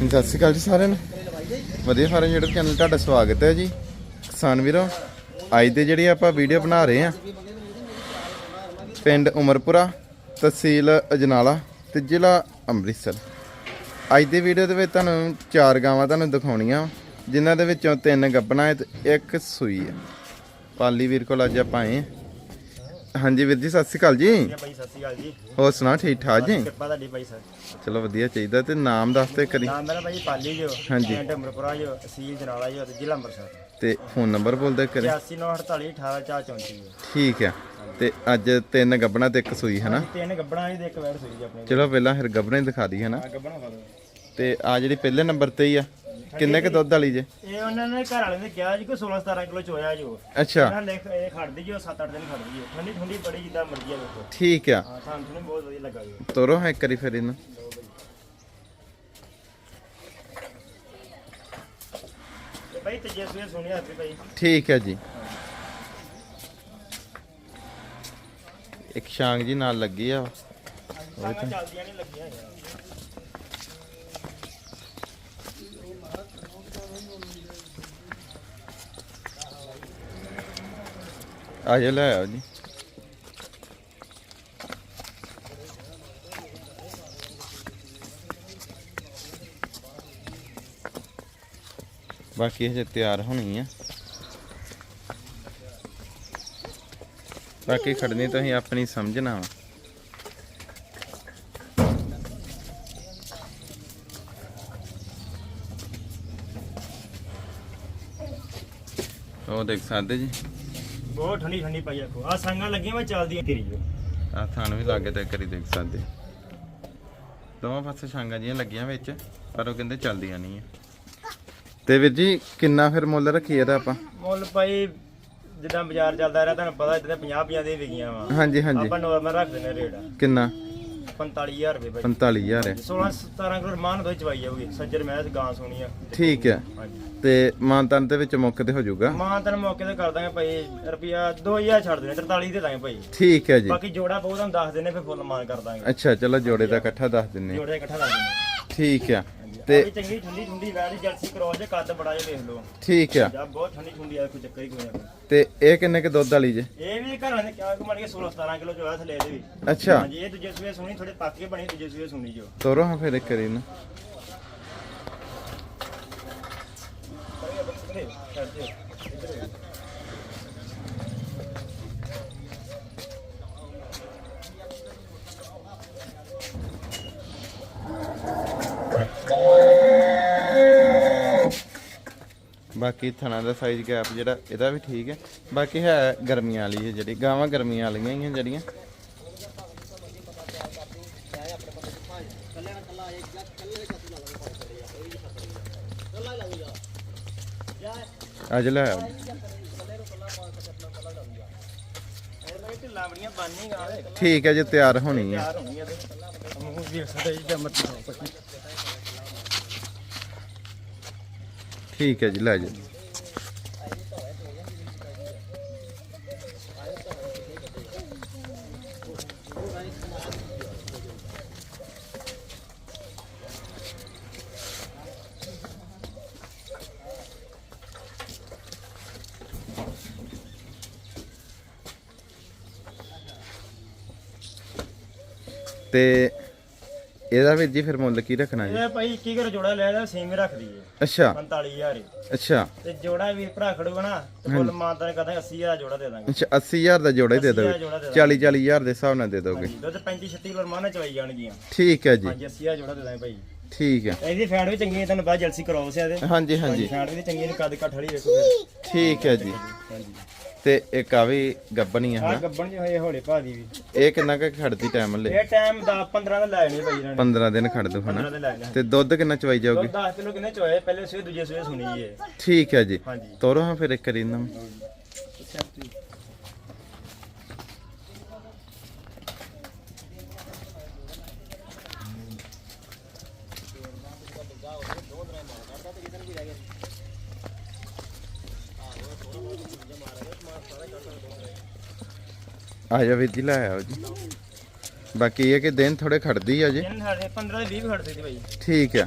ਸਤਿ ਸ਼੍ਰੀ ਅਕਾਲ ਜੀ ਸਾਰਿਆਂ ਨੂੰ। ਵਧੀਆ ਫਾਰਮ YouTube ਚੈਨਲ ਤੁਹਾਡਾ ਸਵਾਗਤ ਹੈ ਜੀ। ਕਿਸਾਨ ਵੀਰੋ, ਅੱਜ ਦੇ ਜਿਹੜੀ ਆਪਾਂ ਵੀਡੀਓ ਬਣਾ ਰਹੇ ਆ ਪਿੰਡ ਉਮਰਪੁਰਾ, ਤਹਿਸੀਲ ਅਜਨਾਲਾ ਤੇ ਜ਼ਿਲ੍ਹਾ ਅੰਮ੍ਰਿਤਸਰ। ਅੱਜ ਦੀ ਵੀਡੀਓ ਦੇ ਵਿੱਚ ਤੁਹਾਨੂੰ ਚਾਰ ਗਾਵਾਂ ਤੁਹਾਨੂੰ ਦਿਖਾਉਣੀਆਂ। ਜਿਨ੍ਹਾਂ ਦੇ ਵਿੱਚੋਂ ਤਿੰਨ ਗੱਬਣਾ ਹੈ ਤੇ ਇੱਕ ਸੂਈ ਹੈ। ਪਾਲੀ ਵੀਰ ਕੋਲ ਅੱਜ ਆਪਾਂ ਆਏ ਹਾਂ। ਹਾਂਜੀ ਵੀਰ ਜੀ ਸਤਿ ਸ਼੍ਰੀ ਅਕਾਲ ਜੀ। ਵਧੀਆ ਸਤਿ ਸ਼੍ਰੀ ਅਕਾਲ ਜੀ। ਹੋਰ ਸੁਣਾ ਠੀਕ ਠਾਕ ਜੀ? ਕਿਰਪਾ ਤੁਹਾਡੀ ਭਾਈ ਸਰ ਚਲੋ ਵਧੀਆ ਚਾਹੀਦਾ ਤੇ ਨਾਮ ਦੱਸ ਤੇ ਕਰੀ ਨਾਮ ਮੇਰਾ ਭਾਈ ਪਾਲੀ ਜੋ ਹਾਂਜੀ। ਪਿੰਡ ਅਮਰਪੁਰਾ ਜੋ ਤਹਿਸੀਲ ਜਨਾਲਾ ਜੋ ਤੇ ਜ਼ਿਲ੍ਹਾ ਅੰਮ੍ਰਿਤਸਰ। ਤੇ ਫੋਨ ਨੰਬਰ ਬੋਲਦੇ ਕਰੀ 8948 ਜੋ ਠੀਕ ਆ। ਤੇ ਅੱਜ ਤਿੰਨ ਗੱਬਣਾ ਤੇ ਇੱਕ ਸੂਈ ਹੈ ਨਾ ਤਿੰਨ ਗੱਬੜਾਂ ਦੀ ਤੇ ਇੱਕ ਵੈੜ ਸੂਈ ਜੀ ਆਪਣੇ ਚਲੋ ਪਹਿਲਾਂ ਫਿਰ ਗੱਬਣੇ ਦਿਖਾ ਦਈਏ ਨਾ ਆ ਗੱਬਣਾ ਖਾ ਲਓ ਤੇ ਆ ਜਿਹੜੀ ਪਹਿਲੇ ਨੰਬਰ ਤੇ ਹੀ ਆ। ਕਿੰਨੇ ਕ ਦੁੱਧ ਵਾਲੀ ਜੇ? ਇਹ ਉਹਨਾਂ ਨੇ ਘਰ ਵਾਲੇ ਨੇ ਕਿਹਾ ਜੀ ਕੋਈ 16 17 ਕਿਲੋ ਚੋਇਆ ਜੋ ਅੱਛਾ। ਇਹਨਾਂ ਲਿਖ ਇਹ ਖੜਦੀ ਜੋ 7-8 ਦਿਨ ਖੜਦੀ ਹੈ ਠੰਡੀ ਠੰਡੀ ਬੜੀ ਜਿੱਦਾਂ ਮਰਜ਼ੀ ਆ ਵੇਖੋ ਠੀਕ ਆ। ਹਾਂ ਸਾਨੂੰ ਤੁਹਾਨੂੰ ਬਹੁਤ ਵਧੀਆ ਲੱਗਾ ਜੀ ਤੋਰੋ ਹੈ ਕਰੀ ਫਿਰ ਇਹਨੂੰ। ਤੇ ਭਾਈ ਤਜੇ ਸੂਏ ਸੁਣਿਆ ਆਪੇ ਭਾਈ। ਠੀਕ ਹੈ ਜੀ। ਇੱਕ ਸ਼ਾਂਗ ਜੀ ਨਾਲ ਲੱਗੀ ਆ। ਸਾਗਾ ਚੱਲਦੀਆਂ ਨਹੀਂ ਲੱਗੀਆਂ ਹੈਗੀਆਂ ਆ ਜਾ ਲੈ ਆਓ ਜੀ। ਬਾਕੀ ਹਜੇ ਤਿਆਰ ਹੋਣੀ ਆ। ਬਾਕੀ ਖੜਨੀ ਤੁਸੀਂ ਆਪਣੀ ਸਮਝਣਾ ਵਾ ਉਹ ਦੇਖ ਸਕਦੇ ਜੀ। ਬਹੁਤ ਠੰਡੀ ਠੰਡੀ ਪਾਈ ਆਖੋ ਆ ਸੰਗਾਂ ਲੱਗੀਆਂ ਵਾ ਚੱਲਦੀਆਂ। ਤੇਰੀ ਜੋ। ਆ ਥਾਣ ਵੀ ਲਾਗੇ ਤੇ ਕਰੀ ਦੇਖ ਸਕਦੇ। ਦੋਵਾਂ ਪਾਸੇ ਛਾਂਗਾਂ ਜੀਆਂ ਲੱਗੀਆਂ ਵਿੱਚ ਪਰ ਉਹ ਕਹਿੰਦੇ ਚੱਲਦੀਆਂ ਨਹੀਂ ਆ। ਤੇ ਵੀਰ ਜੀ ਕਿੰਨਾ ਫਿਰ ਮੁੱਲ ਰੱਖੀ ਇਹਦਾ ਆਪਾਂ? ਮੁੱਲ ਭਾਈ ਜਿੱਦਾਂ ਬਾਜ਼ਾਰ ਚੱਲਦਾ ਰਿਹਾ ਤੁਹਾਨੂੰ ਪਤਾ ਜਿੱਦਾਂ 50 50 ਦੇ ਵਿਕੀਆਂ ਵਾ। ਹਾਂਜੀ ਹਾਂਜੀ। ਆਪਾਂ ਨੋਰਮਲ ਰੱਖ ਦਿੰਦੇ ਰੇਟ। ਕਿੰਨਾ? 45000 ਰੁਪਏ ਭਾਈ 45000 ਹੈ। 16 17 ਕਿਲੋ ਰਮਾਨ ਤੋਂ ਚਵਾਈ ਜਾਊਗੀ। ਸੱਜਰ ਮੈਂ ਗਾਂ ਸੋਣੀ ਆ। ਠੀਕ ਹੈ। ਹਾਂਜੀ। ਤੇ ਮਾਨਤਨ ਦੇ ਵਿੱਚ ਮੁੱਕ ਤੇ ਹੋ ਜਾਊਗਾ? ਮਾਂ ਤਨ ਮੌਕੇ ਤੇ ਕਰ ਦਾਂਗੇ ਭਾਈ ਰੁਪਿਆ 2000 ਛੱਡ ਦੇਣੇ 43 ਦੇ ਦਾਂਗੇ ਭਾਈ। ਠੀਕ ਹੈ ਜੀ। ਬਾਕੀ ਜੋੜਾ ਬਹੁਤ ਤੁਹਾਨੂੰ ਦੱਸ ਦਿੰਨੇ ਫਿਰ ਫੁੱਲ ਮਾਨ ਕਰ ਦਾਂਗੇ। ਅੱਛਾ ਚਲੋ ਜੋੜੇ ਦਾ ਇਕੱਠਾ ਦੱਸ ਦਿੰਨੇ ਜੋੜੇ ਇਕੱਠਾ ਲਾ ਦਿੰਨੇ ਠੀਕ ਆ ਤੇ ਤੇ ਚੰਗੀ ਠੰਡੀ ਠੰਡੀ ਵੈੜੀ ਜਰਸੀ ਕਰੋ ਜੇ ਕੱਦ ਬੜਾ ਜਿਹਾ ਵੇਖ ਲਓ। ਠੀਕ ਆ। ਜਾਂ ਬਹੁਤ ਠੰਡੀ ਠੰਡੀ ਆ ਕੋਈ ਚੱਕਰ ਹੀ ਕੋਈ ਨਾ ਤੇ ਇਹ ਕਿੰਨੇ ਕ ਦੁੱਧ ਵਾਲੀ ਜੇ? ਇਹ ਵੀ ਘਰਾਂ ਨੇ ਕਿਹਾ ਕਿ ਮੜ ਕੇ 16 17 ਕਿਲੋ ਚੋਇਆ ਥਲੇ ਦੇ ਵੀ। ਅੱਛਾ। ਹਾਂਜੀ ਇਹ ਦੂਜੇ ਸੂਏ ਸੁਣੀ ਥੋੜੇ ਪਾਕੇ ਬਣੀ ਦੂਜੇ ਸੂਏ ਸੁਣੀ ਜੋ ਤੋਰੋ ਹਾਂ ਫਿਰ ਇੱਕ ਕਰੀ ਨਾ ਬਾਕੀ ਥਣਾ ਦਾ ਸਾਈਜ਼ ਗੈਪ ਜਿਹੜਾ ਇਹਦਾ ਵੀ ਠੀਕ ਹੈ ਬਾਕੀ ਹੈ ਗਰਮੀਆਂ ਵਾਲੀ ਹੈ ਜਿਹੜੀ ਗਾਵਾਂ ਗਰਮੀਆਂ ਵਾਲੀਆਂ ਹੀ ਆ ਜਿਹੜੀਆਂ ਅੱਜ ਲੈ ਆਓ ਠੀਕ ਹੈ ਜੀ ਤਿਆਰ ਹੋਣੀ ਹੈ ਤਿਆਰ ਹੋਣੀ ਆ ਤੇ ਮੂੰਹ ਵੀ ਸਾਡੇ ਜੀ ਜਮਤ ਨਾ ਪਈ ਠੀਕ ਹੈ ਜੀ ਲੈ ਜਾਓ ਤੇ ਇਹਦਾ ਵੀਰ ਜੀ ਫਿਰ ਮੁੱਲ ਕੀ ਰੱਖਣਾ ਜੀ? ਇਹ ਭਾਈ 21 ਕਿਲੋ ਜੋੜਾ ਲੈ ਲਿਆ ਸੇਮ ਹੀ ਰੱਖ ਦਈਏ। ਅੱਛਾ। 45000 ਹੀ। ਅੱਛਾ। ਤੇ ਜੋੜਾ ਵੀ ਭਰਾ ਖੜੂਗਾ ਨਾ ਤੇ ਫੁੱਲ ਮਾਨਤਾ ਨੇ ਕਦਾਂ 80000 ਜੋੜਾ ਦੇ ਦਾਂਗੇ। ਅੱਛਾ 80000 ਦਾ ਜੋੜਾ ਹੀ ਦੇ 80,000 ਜੋੜਾ ਦੋਗੇ। ਦੇ 40 40000 ਦੇ ਹਿਸਾਬ ਨਾਲ ਦੇ ਦੋਗੇ। ਹਾਂਜੀ ਦੁੱਧ 35 36 ਕਿਲੋ ਰਮਾਨਾ ਚਵਾਈ ਜਾਣਗੀਆਂ। ਠੀਕ ਹੈ ਜੀ। ਹਾਂਜੀ 80000 ਜੋੜਾ ਦੇ ਦਾਂਗੇ ਭਾਈ। ਠੀਕ ਹੈ। ਇਹਦੀ ਫੈਟ ਵੀ ਚੰਗੀ ਹੈ ਤੁਹਾਨੂੰ ਬਾਅਦ ਜਲਸੀ ਕਰਾਉ ਸਿਆ ਦੇ ਹਾਂਜੀ ਹਾਂਜੀ। ਫੈਟ ਵੀ ਚੰਗੀ ਨੇ ਕੱਦ ਕੱਠ ਵਾਲੀ ਵੇਖੋ ਫਿਰ। ਠੀਕ ਹੈ ਜੀ। ਹਾਂਜੀ। ਤੇ ਇੱਕ ਆ ਵੀ ਗੱਬਣੀ ਆ ਆ ਹਨਾ? ਗੱਬਣ ਜਿਹੇ ਹੋਏ ਹੌਲੇ ਵੀ। ਇਹ ਕਿੰਨਾ ਕੁ ਖੜਦੀ ਟਾਈਮ ਲੈ ਇਹ ਟਾਈਮ 10 15 ਦਾ ਲੈ ਨਹੀਂ ਭਾਈ ਇਹਨਾਂ ਨੇ। 15 ਦਿਨ ਖੜ ਦੋ 15 ਹਨਾ? ਦੇ ਲੈ ਨੇ ਤੇ ਦੁੱਧ ਕਿੰਨਾ ਚਵਾਈ ਜਾਓਗੇ ਦੁੱਧ 10 ਕਿਲੋ ਕਿੰਨੇ ਚੋਏ ਪਹਿਲੇ ਸਵੇ ਦੂਜੇ ਸਵੇ ਸੁਣੀ ਏ ਠੀਕ ਹੈ ਜੀ। ਹਾਂਜੀ। ਤੋਰੋ ਹਾਂ ਫਿਰ ਇੱਕ ਕਰੀ ਆ ਜਾ ਵੀਰ ਲੈ ਆਓ ਜੀ। ਬਾਕੀ ਇਹ ਕਿ ਦਿਨ ਥੋੜੇ ਖੜਦੀ ਆ ਜੀ। ਠੀਕ ਆ।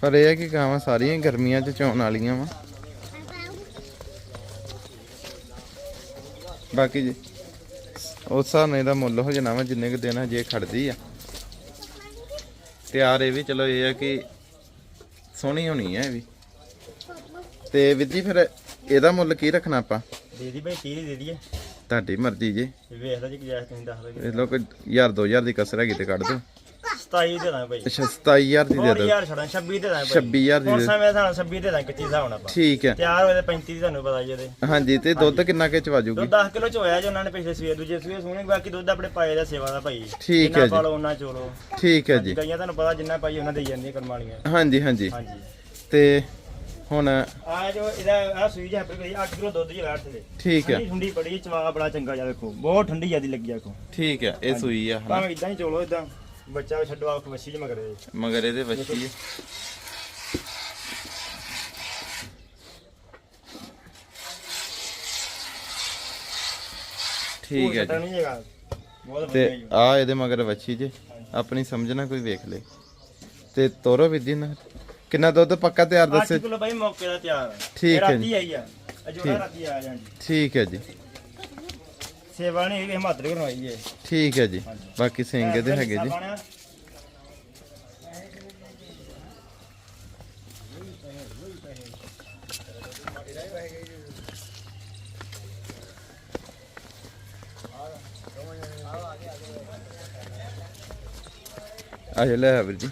ਪਰ ਇਹ ਕਿ ਗਾਵਾਂ ਸਾਰੀਆਂ ਗਰਮੀਆਂ ਚ ਚੌਣ ਵਾਲੀਆਂ ਵਾ। ਬਾਕੀ ਜੀ ਉਸ ਹਿਸਾਬ ਦਾ ਮੁੱਲ ਹੋ ਜਾਣਾ ਵਾ ਜਿੰਨੇ ਕੁ ਦਿਨ ਜੇ ਖੜਦੀ ਆ। ਤਿਆਰ ਇਹ ਵੀ ਚਲੋ ਇਹ ਆ ਕਿ ਸੋਹਣੀ ਹੋਣੀ ਆ ਇਹ ਵੀ। ਤੇ ਵਿੱਦੀ ਫਿਰ ਇਹਦਾ ਮੁੱਲ ਕੀ ਰੱਖਣਾ ਆਪਾਂ? ਦੇ ਦੀ ਭਾਈ 30 ਦੀ ਦੇ ਦਈਏ ਤੁਹਾਡੀ ਮਰਜ਼ੀ ਜੀ। ਇਹ ਵੇਖਦਾ ਜੀ ਕਿ ਜੈਸ ਤੁਸੀਂ ਦੱਸ ਦਿਓ ਇਹ ਲੋਕ 1000 2000 ਦੀ ਕਸਰ ਹੈਗੀ ਤੇ ਕੱਢ ਦੋ। 27 ਦੇ ਦਾਂ ਭਾਈ। ਅੱਛਾ 27000 ਦੀ ਦੇ ਹੋਰ ਦੋ। ਯਾਰ ਛੜਾ 26 ਦੇ ਦਾਂ ਭਾਈ। 26000 ਦੀ ਹੁਣ ਦੇ ਸਮੇਂ ਸਾਨੂੰ 26 ਦੇ ਦਾਂ ਕਿੱਥੇ ਹਿਸਾਬ ਨਾਲ ਆਪਾਂ। ਠੀਕ ਹੈ। ਤਿਆਰ ਹੋਏ ਤੇ 35 ਦੀ ਤੁਹਾਨੂੰ ਪਤਾ ਜੀ ਇਹਦੇ। ਹਾਂਜੀ ਤੇ ਦੁੱਧ ਕਿੰਨਾ ਕੇ ਚਵਾ ਜੂਗੀ? ਦੁੱਧ 10 ਕਿਲੋ ਚ ਹੋਇਆ ਜੀ ਉਹਨਾਂ ਨੇ ਪਿਛਲੇ ਸਵੇਰ ਦੂਜੇ ਸਵੇਰ ਸੋਹਣੇ ਬਾਕੀ ਦੁੱਧ ਆਪਣੇ ਪਾਏ ਦਾ ਸੇਵਾ ਦਾ ਭਾਈ। ਠੀਕ ਹੈ ਜੀ। ਪਾਲੋ ਉਹਨਾਂ ਚੋਲੋ। ਠੀਕ ਹੈ ਜੀ। ਗਈਆਂ ਤੁਹਾਨੂੰ ਪਤਾ ਜਿੰਨਾ ਪਾਈ ਉਹਨਾਂ ਦੇ ਜਾਂਦੀਆਂ ਕਰਮ ਵਾਲੀਆਂ ਹਾਂਜੀ ਹਾਂਜੀ। ਹਾਂਜੀ। ਤੇ ਹੁਣ ਆ ਜੋ ਇਹਦਾ ਆ ਸੂਈ ਜਿਹਾ ਪਈ 8 ਕਿਲੋ ਦੁੱਧ ਜੀ ਬੈਠ ਥਲੇ ਠੀਕ ਹੈ ਠੰਡੀ ਬੜੀ ਚਵਾ ਬੜਾ ਚੰਗਾ ਜਿਹਾ ਦੇਖੋ ਬਹੁਤ ਠੰਡੀ ਜਿਆਦੀ ਲੱਗੀ ਆ ਦੇਖੋ ਠੀਕ ਹੈ ਇਹ ਸੂਈ ਆ ਭਾਵੇਂ ਇਦਾਂ ਹੀ ਚੋਲੋ ਇਦਾਂ ਬੱਚਾ ਛੱਡੋ ਆਖ ਵਸ਼ੀ ਮਗਰੇ ਮਗਰ ਇਹਦੇ ਹੈ ਠੀਕ ਹੈ ਜੀ। ਤੇ ਜੀ। ਆ ਇਹਦੇ ਮਗਰ ਵੱਛੀ ਜੇ। ਆਪਣੀ ਸਮਝਣਾ ਕੋਈ ਵੇਖ ਲੇ। ਤੇ ਤੋਰੋ ਵਿਧੀ ਨਾਲ ਕਿੰਨਾ ਦੁੱਧ ਪੱਕਾ ਤਿਆਰ 8 ਦੱਸੇ? ਕਿਲੋ ਬਾਈ ਮੌਕੇ ਦਾ ਤਿਆਰ ਠੀਕ ਹੈ ਰਾਤੀ ਆਈ ਆ। ਅਜੋੜਾ ਰਾਤੀ ਆ ਜਾਂਦੀ ਠੀਕ ਹੈ ਜੀ। ਸੇਵਾ ਨਹੀਂ ਇਹ ਹਿਮਾਤਰ ਕਰਵਾਈ ਏ ਠੀਕ ਹੈ ਜੀ। ਬਾਕੀ ਸਿੰਘ ਇਹਦੇ ਹੈਗੇ ਜੀ। ਆ ਲੈ ਆ ਵੀਰ ਜੀ।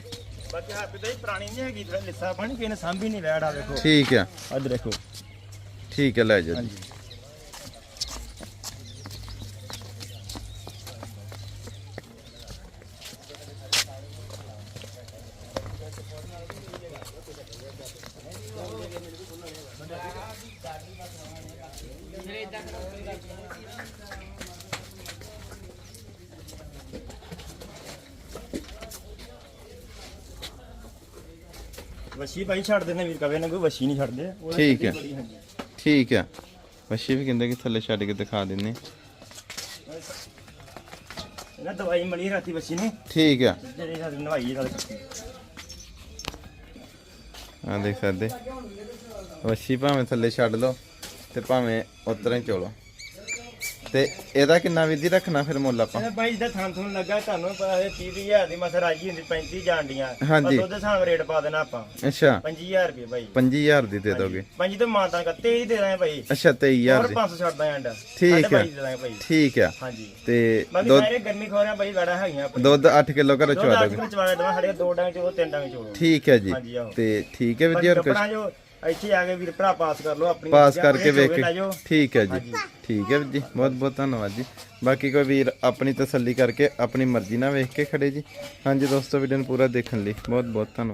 ਬਾਕੀ ਹਾਪੀ ਤਾਂ ਹੀ ਪੁਰਾਣੀ ਨਹੀਂ ਹੈਗੀ ਲਿੱਸਾ ਪਾਣੀ ਕਿਸੇ ਨੇ ਸਾਂਭੀ ਨਹੀਂ ਵੈੜ ਆ ਦੇਖੋ ਠੀਕ ਆ। ਅੱਜ ਦੇਖੋ। ਠੀਕ ਹੈ ਲੈ ਜਾ। ਜੀ ਵਸ਼ੀ ਭਾਈ ਛੱਡ ਦੇਣੇ ਵੀਰ ਕਵੇ ਨਾ ਕੋਈ ਵਸ਼ੀ ਨਹੀਂ ਛੱਡਦੇ। ਉਹਦੇ ਠੀਕ ਹੈ। ਬੜੀ ਹਾਂਜੀ। ਠੀਕ ਆ ਵੱਛੀ ਵੀ ਕਹਿੰਦੇ ਕਿ ਥੱਲੇ ਛੱਡ ਕੇ ਦਿਖਾ ਦਿੰਨੇ। ਇਹਨਾਂ ਦਵਾਈ ਮਲੀ ਰਾਤੀ ਵਸ਼ੀ ਨੂੰ। ਠੀਕ ਆ ਜਿਹੜੀ ਸਾਡੀ ਨਵਾਈ ਨਾਲ ਆ ਦੇਖ ਸਕਦੇ। ਵੱਛੀ ਭਾਵੇਂ ਥੱਲੇ ਛੱਡ ਲਓ ਤੇ ਭਾਵੇਂ ਉਤਰਾਂ ਚੋਲੋ। ਤੇ ਇਹਦਾ ਕਿੰਨਾ ਵਿਧੀ ਰੱਖਣਾ ਫਿਰ ਮੁੱਲ ਆਪਾਂ? ਇਹ ਭਾਈ ਜਿਹਦਾ ਥਾਂ ਥੂਣ ਲੱਗਾ ਤੁਹਾਨੂੰ ਪਤਾ ਹੈ 30000 ਦੀ ਮਸਰ ਰਾਜੀ ਹੁੰਦੀ 35 ਜਾਂਡੀਆਂ ਹਾਂਜੀ। ਉਹਦੇ ਹਿਸਾਬ ਰੇਟ ਪਾ ਦੇਣਾ ਆਪਾਂ। ਅੱਛਾ। 25000 ਰੁਪਏ ਭਾਈ 25000 ਦੀ ਦੇ ਦੋਗੇ। ਪੰਜੀ ਤੋਂ ਮਾਤਾ ਕਰ 23 ਦੇ ਦਾਂਗੇ ਭਾਈ ਅੱਛਾ 23000 ਹੋਰ ਦੀ। 500 ਛੱਡਦਾ ਐਂਡ ਠੀਕ ਹੈ। ਭਾਈ ਦੇ ਦਾਂਗੇ ਭਾਈ ਠੀਕ ਆ। ਹਾਂਜੀ। ਤੇ ਬਾਕੀ ਦੁੱਧ ਸਾਰੇ ਗਰਮੀ ਖੋਰਿਆ ਭਾਈ ਵੜਾ ਹੈਗੀਆਂ ਆਪਣੇ। ਦੁੱਧ 8 ਕਿਲੋ ਘਰੋਂ ਦੋ ਚਵਾ ਡਾਂਗ ਦੋਗੇ। ਵਿੱਚ ਚਵਾ ਦਵਾਂ ਸਾਡੇ ਦੋ ਡਾਂਗ ਚ ਤਿੰਨ ਡਾਂਗ ਚ ਠੀਕ ਹੈ ਜੀ। ਹਾਂਜੀ, ਆਹੋ। ਤੇ ਠੀਕ ਹੈ ਵੀਰ ਜੀ ਹੋਰ ਕੁਝ ਕੱਪੜਾ ਜੋ ਇੱਥੇ ਆ ਕੇ ਵੀਰ ਭਰਾ ਪਾਸ ਕਰ ਲਓ ਆਪਣੀ ਪਾਸ ਕਰਕੇ ਵੇਖ ਕੇ। ਠੀਕ ਹੈ ਜੀ। ਠੀਕ ਹੈ ਵੀਰ ਜੀ ਬਹੁਤ ਬਹੁਤ ਧੰਨਵਾਦ ਜੀ ਬਾਕੀ ਕੋਈ ਵੀਰ ਆਪਣੀ ਤਸੱਲੀ ਕਰਕੇ ਆਪਣੀ ਮਰਜ਼ੀ ਨਾਲ ਵੇਖ ਕੇ ਖੜੇ ਜੀ ਹਾਂਜੀ ਦੋਸਤੋ ਵੀਡੀਓ ਨੂੰ ਪੂਰਾ ਦੇਖਣ ਲਈ ਬਹੁਤ ਬਹੁਤ ਧੰਨਵਾਦ